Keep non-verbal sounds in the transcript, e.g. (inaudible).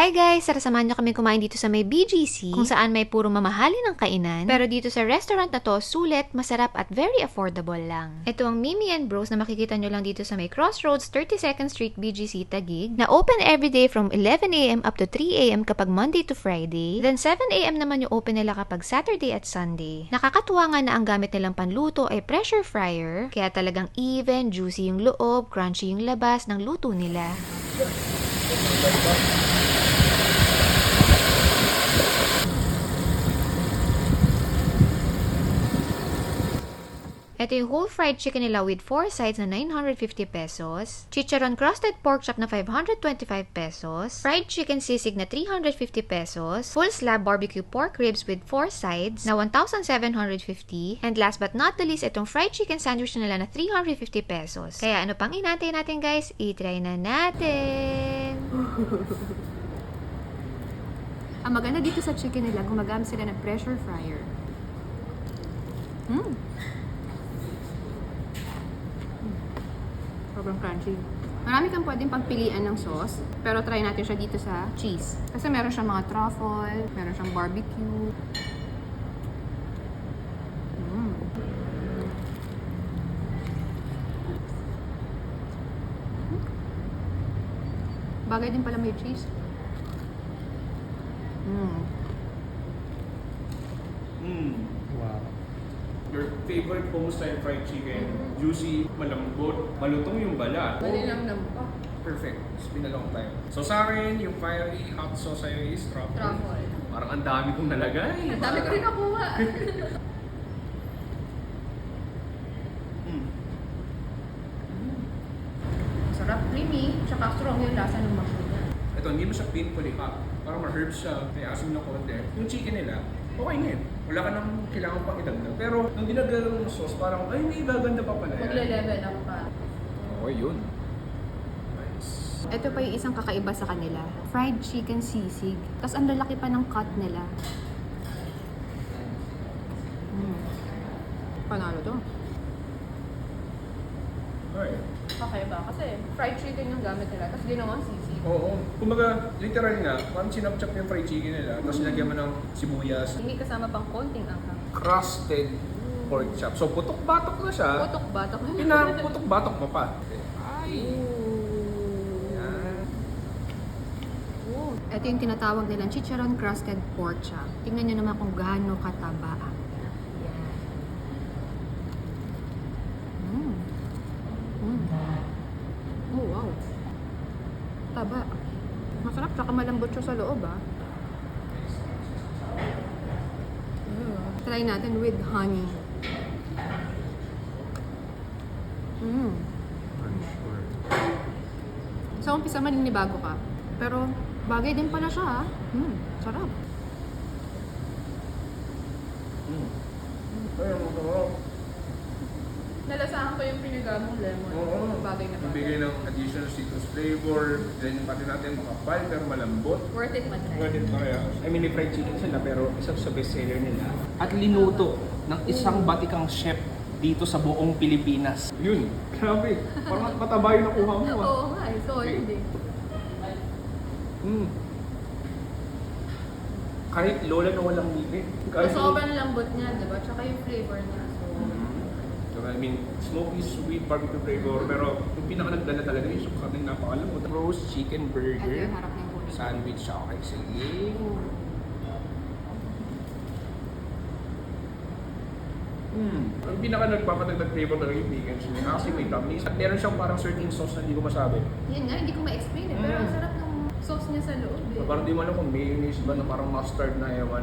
Hi guys! Tara samahan niyo kami kumain dito sa may BGC kung saan may puro mamahali ng kainan. Pero dito sa restaurant na to, sulit, masarap at very affordable lang. Ito ang Mimi and Bros na makikita nyo lang dito sa may Crossroads 32nd Street BGC Taguig na open everyday from 11am up to 3am kapag Monday to Friday. Then 7am naman yung open nila kapag Saturday at Sunday. Nakakatuwa nga na ang gamit nilang panluto ay pressure fryer kaya talagang even, juicy yung loob, crunchy yung labas ng luto nila. Ito yung whole fried chicken nila with 4 sides na 950 pesos. Chicharon crusted pork chop na 525 pesos. Fried chicken sisig na 350 pesos. Full slab barbecue pork ribs with 4 sides na 1,750. And last but not the least, itong fried chicken sandwich nila na 350 pesos. Kaya ano pang inantay natin guys? I-try na natin! (laughs) Ang maganda dito sa chicken nila, gumagamit sila ng pressure fryer. Mm. Sobrang crunchy. Marami kang pwedeng pagpilian ng sauce, pero try natin siya dito sa cheese. Kasi meron siyang mga truffle, meron siyang barbecue. Mm. Bagay din pala may cheese. Mm. Mm. Wow. Your favorite home style fried chicken, juicy, malambot, malutong yung balat. Malilang lang pa. Perfect. It's been a long time. So sa akin, yung fiery hot sauce sa'yo is truffle. Truffle. Parang ang dami kong nalagay. Ang dami ko rin nakuha. (laughs) Mm. Sarap, creamy, tsaka strong yung lasa ng mushroom niya. Ito, hindi mo siya painfully hot. Parang ma-herb siya, may asim na konti. Yung chicken nila, okay na yun. Wala ka nang kailangan pang idagdag. Pero nung dinagdagan mo ng sauce, parang, ay, hindi gaganda pa pala yan. Magle-level up pa. Okay, yun. Nice. Ito pa yung isang kakaiba sa kanila. Fried chicken sisig. Tapos ang lalaki pa ng cut nila. Mm. Panalo to. Alright. Kakaiba kasi fried chicken yung gamit nila. Tapos ginawang sisig. Oo. Kumbaga, literal nga, parang sinapchap yung fried chicken nila, tapos nilagyan mo ng sibuyas, Hindi kasama pang konting anghang. crusted pork chop. So, putok-batok na siya. Putok batok. Pinaputok-batok mo pa. Ay! Yan. Ito yung tinatawag nilang chicharon crusted pork chop. Tingnan nyo naman kung gaano kataba. Yan. Mm. Mm. Oh, wow. Taba. Masarap, tsaka malambot siya sa loob, ah. Mm. Try natin with honey. Mm. Sure. Sa umpisa maninibago ka. Pero bagay din pala siya ha. Hmm, sarap. Mm. Ay, ko yung pinigamong lemon. Oo. Bagay na Ibigay ng additional citrus flavor, then pati natin makapal pero malambot. Worth it matry. Pwede parehas. I mean, may fried chicken sila pero isa sa bestseller nila. At linuto ng isang batikang chef dito sa buong Pilipinas. Yun, grabe. Parang mataba yung nakuha mo ah. Oo nga, eh, solid eh. Mm. Kahit lola na walang. So, Kahit sobrang lambot niya, di ba? Tsaka yung flavor niya. Mean, smoky, sweet barbecue flavor. Pero yung pinaka nagdala talaga yung yung karning napakalambot. Roast chicken burger. Sandwich siya. Okay, sige. Hmm. Ang pinaka nagpapatagdag flavor talaga yung vegan niya. Kasi may tamis. At meron siyang parang certain sauce na hindi ko masabi. Yan nga, hindi ko ma-explain eh. Pero Mm. ang sarap ng sauce niya sa loob eh. Parang di mo alam kung mayonnaise ba na parang mustard na ewan.